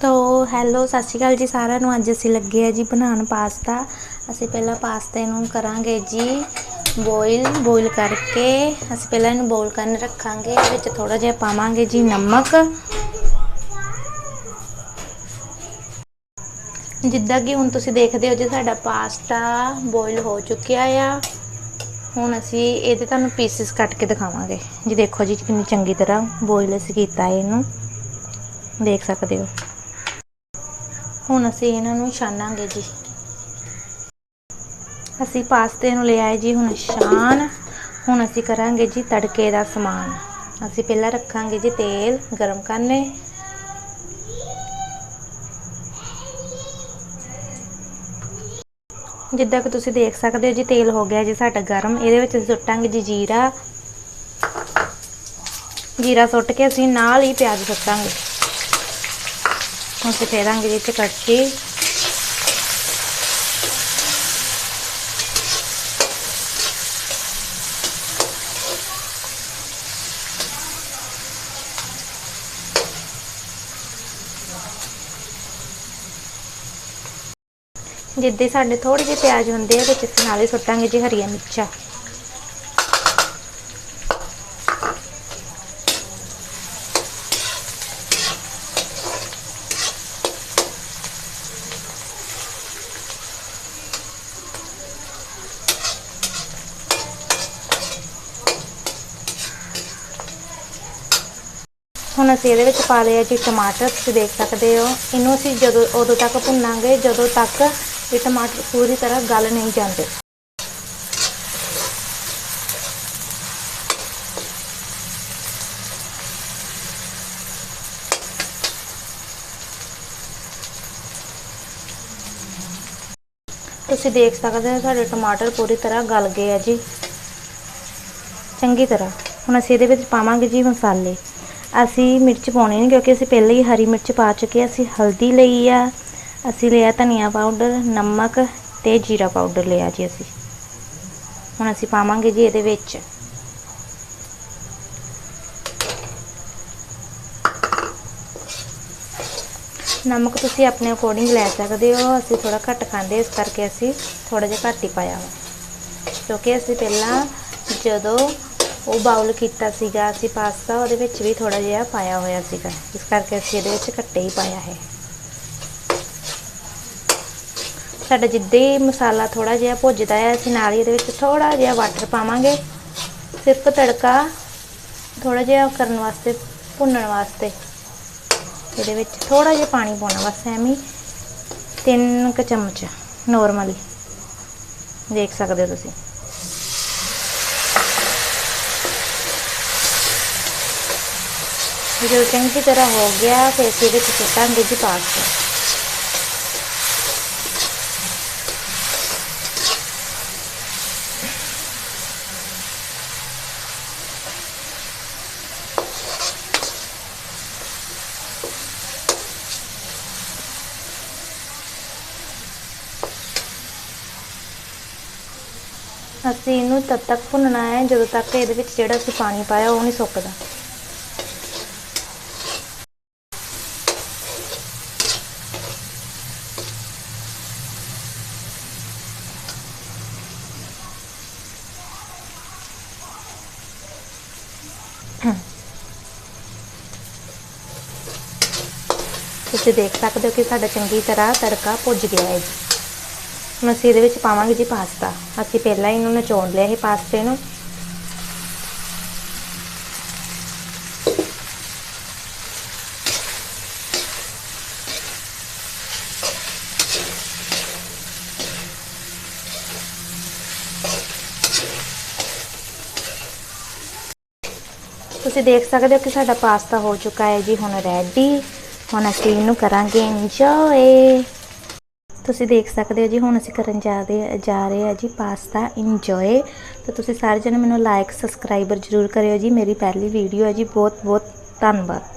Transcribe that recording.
ਤੋ ਹੈਲੋ, ਸਤਿ ਸ਼੍ਰੀ ਅਕਾਲ ਜੀ ਸਾਰਿਆਂ ਨੂੰ। ਅੱਜ ਅਸੀਂ ਲੱਗੇ ਆ ਜੀ ਬਣਾਉਣ ਪਾਸਤਾ। ਅਸੀਂ ਪਹਿਲਾਂ ਪਾਸਤੇ ਨੂੰ ਕਰਾਂਗੇ ਜੀ ਬੋਇਲ ਬੋਇਲ ਕਰਕੇ। ਅਸੀਂ ਪਹਿਲਾਂ ਇਹਨੂੰ ਬੋਇਲ ਕਰਨ ਰੱਖਾਂਗੇ। ਇਹਦੇ ਵਿੱਚ ਥੋੜਾ ਜਿਹਾ ਪਾਵਾਂਗੇ ਜੀ ਨਮਕ। ਜਿੱਦਾਂ ਕਿ ਹੁਣ ਤੁਸੀਂ ਦੇਖਦੇ ਹੋ ਜੀ, ਸਾਡਾ ਪਾਸਤਾ ਬੋਇਲ ਹੋ ਚੁੱਕਿਆ ਆ। ਹੁਣ ਅਸੀਂ ਇਹਦੇ ਤੁਹਾਨੂੰ ਪੀਸਿਸ ਕੱਟ ਕੇ ਦਿਖਾਵਾਂਗੇ। ਜੀ ਦੇਖੋ ਜੀ ਕਿੰਨੀ ਚੰਗੀ ਤਰ੍ਹਾਂ ਬੋਇਲ ਅਸੀਂ ਕੀਤਾ ਇਹਨੂੰ। ਦੇਖ ਸਕਦੇ ਹੋ। ਹੁਣ ਅਸੀਂ ਇਹਨਾਂ ਨੂੰ ਛਾਨਾਂਗੇ ਜੀ। ਅਸੀਂ ਪਾਸਤੇ ਨੂੰ ਲੈ ਆਏ ਜੀ, ਹੁਣ ਛਾਨ। ਹੁਣ ਅਸੀਂ ਕਰਾਂਗੇ ਜੀ ਤੜਕੇ ਦਾ ਸਮਾਨ। ਅਸੀਂ ਪਹਿਲਾਂ ਰੱਖਾਂਗੇ ਜੀ ਤੇਲ ਗਰਮ ਕਰਨੇ। ਜਿੱਦਾਂ ਕਿ ਤੁਸੀਂ ਦੇਖ ਸਕਦੇ ਹੋ ਜੀ, ਤੇਲ ਹੋ ਗਿਆ ਜੀ ਸਾਡਾ ਗਰਮ। ਇਹਦੇ ਵਿੱਚ ਅਸੀਂ ਸੁੱਟਾਂਗੇ ਜੀ ਜੀਰਾ। ਜੀਰਾ ਸੁੱਟ ਕੇ ਅਸੀਂ ਨਾਲ ਹੀ ਪਿਆਜ਼ ਸੁੱਟਾਂਗੇ। ਹੁਣ ਅਸੀਂ ਫੇਰਾਂਗੇ ਜੀ ਤੇ ਕੜਛੀ ਜਿੱਦੇ ਸਾਡੇ ਥੋੜੇ ਜਿਹੇ ਪਿਆਜ਼ ਹੁੰਦੇ ਆ ਵਿੱਚ ਅਸੀਂ ਨਾਲੇ ਸੁੱਟਾਂਗੇ ਜੀ ਹਰੀਆਂ ਮਿਰਚਾਂ। ਹੁਣ ਅਸੀਂ ਇਹਦੇ ਵਿੱਚ ਪਾ ਲਿਆ ਜੀ ਟਮਾਟਰ, ਤੁਸੀਂ ਦੇਖ ਸਕਦੇ ਹੋ। ਇਹਨੂੰ ਅਸੀਂ ਜਦੋਂ, ਉਦੋਂ ਤੱਕ ਭੁੰਨਾਂਗੇ, ਜਦੋਂ ਤੱਕ ਇਹ ਟਮਾਟਰ ਪੂਰੀ ਤਰ੍ਹਾਂ ਗਲ ਨਹੀਂ ਜਾਂਦੇ। ਤੁਸੀਂ ਦੇਖ ਸਕਦੇ ਹੋ, ਸਾਡੇ ਟਮਾਟਰ ਪੂਰੀ ਤਰ੍ਹਾਂ ਗਲ ਗਏ ਆ ਜੀ। ਚੰਗੀ ਤਰ੍ਹਾਂ। ਹੁਣ ਅਸੀਂ ਇਹਦੇ ਵਿੱਚ ਪਾਵਾਂਗੇ ਜੀ ਮਸਾਲੇ। ਅਸੀਂ ਮਿਰਚ ਪਾਉਣੀ ਨਹੀਂ ਕਿਉਂਕਿ ਅਸੀਂ ਪਹਿਲਾਂ ਹੀ ਹਰੀ ਮਿਰਚ ਪਾ ਚੁੱਕੇ ਅਸੀਂ ਹਲਦੀ ਲਈ ਆ। ਅਸੀਂ ਲਿਆ ਧਨੀਆ ਪਾਊਡਰ, ਨਮਕ ਤੇ ਜੀਰਾ ਪਾਊਡਰ ਲਿਆ ਜੀ ਅਸੀਂ। ਹੁਣ ਅਸੀਂ ਪਾਵਾਂਗੇ ਜੀ ਇਹਦੇ ਵਿੱਚ। ਨਮਕ ਤੁਸੀਂ ਆਪਣੇ ਅਕੋਰਡਿੰਗ ਲੈ ਸਕਦੇ ਹੋ। ਅਸੀਂ ਥੋੜਾ ਘੱਟ ਖਾਂਦੇ ਇਸ ਕਰਕੇ ਅਸੀਂ ਥੋੜਾ ਜਿਹਾ ਘੱਟ ਹੀ ਪਾਇਆ ਵਾ। ਕਿਉਂਕਿ ਅਸੀਂ ਪਹਿਲਾਂ ਜਦੋਂ ਉਹ ਬਾਉਲ ਕੀਤਾ ਸੀਗਾ, ਅਸੀਂ ਪਾਸਤਾ ਉਹਦੇ ਵਿੱਚ ਵੀ ਥੋੜਾ ਜਿਹਾ ਪਾਇਆ ਹੋਇਆ ਸੀਗਾ। ਇਸ ਕਰਕੇ ਅਸੀਂ ਇਹਦੇ ਵਿੱਚ ਘੱਟੇ ਹੀ ਪਾਇਆ ਹੈ। ਸਾਡਾ ਜਿੱਦਾਂ ਹੀ ਮਸਾਲਾ ਥੋੜਾ ਜਿਹਾ ਭੁੱਜਦਾ ਹੈ, ਅਸੀਂ ਨਾਲ ਹੀ ਇਹਦੇ ਵਿੱਚ ਥੋੜਾ ਜਿਹਾ ਵਾਟਰ ਪਾਵਾਂਗੇ। ਸਿਰਫ ਤੜਕਾ ਥੋੜਾ ਜਿਹਾ ਕਰਨ ਵਾਸਤੇ, ਭੁੰਨਣ ਵਾਸਤੇ। ਇਹਦੇ ਵਿੱਚ ਥੋੜਾ ਜਿਹਾ ਪਾਣੀ ਪਾਉਣਾ ਬਸ ਐਵੇਂ ਤਿੰਨ ਕ ਚਮਚ ਨੋਰਮਲੀ ਦੇਖ ਸਕਦੇ ਹੋ ਤੁਸੀਂ। ਜਦੋਂ ਚੰਗੀ ਤਰ੍ਹਾਂ ਹੋ ਗਿਆ, ਫਿਰ ਅਸੀਂ ਇਹਦੇ ਵਿੱਚ ਸੁੱਟਾਂਗੇ ਜੀ ਪਾਸਤਾ ਅਸੀਂ ਇਹਨੂੰ ਤਦ ਤੱਕ ਭੁੰਨਣਾ ਹੈ ਜਦੋਂ ਤੱਕ ਇਹਦੇ ਵਿੱਚ ਜਿਹੜਾ ਅਸੀਂ ਪਾਣੀ ਪਾਇਆ, ਉਹ ਨਹੀਂ ਸੁੱਕਦਾ। ਤੁਸੀਂ ਦੇਖ ਸਕਦੇ ਹੋ ਕਿ ਸਾਡਾ ਚੰਗੀ ਤਰ੍ਹਾਂ ਤੜਕਾ ਭੁੱਜ ਗਿਆ ਹੈ ਹੁਣ ਅਸੀਂ ਇਹਦੇ ਵਿੱਚ ਪਾਵਾਂਗੇ ਜੀ ਪਾਸਤਾ। ਅਸੀਂ ਪਹਿਲਾਂ ਹੀ ਇਹਨੂੰ ਨਚੋੜ ਲਿਆ ਸੀ ਪਾਸਤੇ ਨੂੰ। ਤੁਸੀਂ ਦੇਖ ਸਕਦੇ ਹੋ ਕਿ ਸਾਡਾ ਪਾਸਤਾ ਹੋ ਚੁੱਕਾ ਹੈ ਜੀ, ਹੁਣ ਰੈਡੀ। ਹੁਣ ਅਸੀਂ ਇਹਨੂੰ ਕਰਾਂਗੇ ਇੰਜੋਏ ਤੁਸੀਂ ਦੇਖ ਸਕਦੇ ਹੋ ਜੀ, ਹੁਣ ਅਸੀਂ ਕਰਨ ਜਾ ਰਹੇ ਜਾ ਰਹੇ ਆ ਜੀ ਪਾਸਤਾ ਇੰਜੋਏ ਤਾਂ ਤੁਸੀਂ ਸਾਰੇ ਜਣੇ ਮੈਨੂੰ ਲਾਈਕ ਸਬਸਕ੍ਰਾਈਬਰ ਜਰੂਰ ਕਰਿਓ ਜੀ। ਮੇਰੀ ਪਹਿਲੀ ਵੀਡੀਓ ਹੈ ਜੀ। ਬਹੁਤ ਬਹੁਤ ਧੰਨਵਾਦ।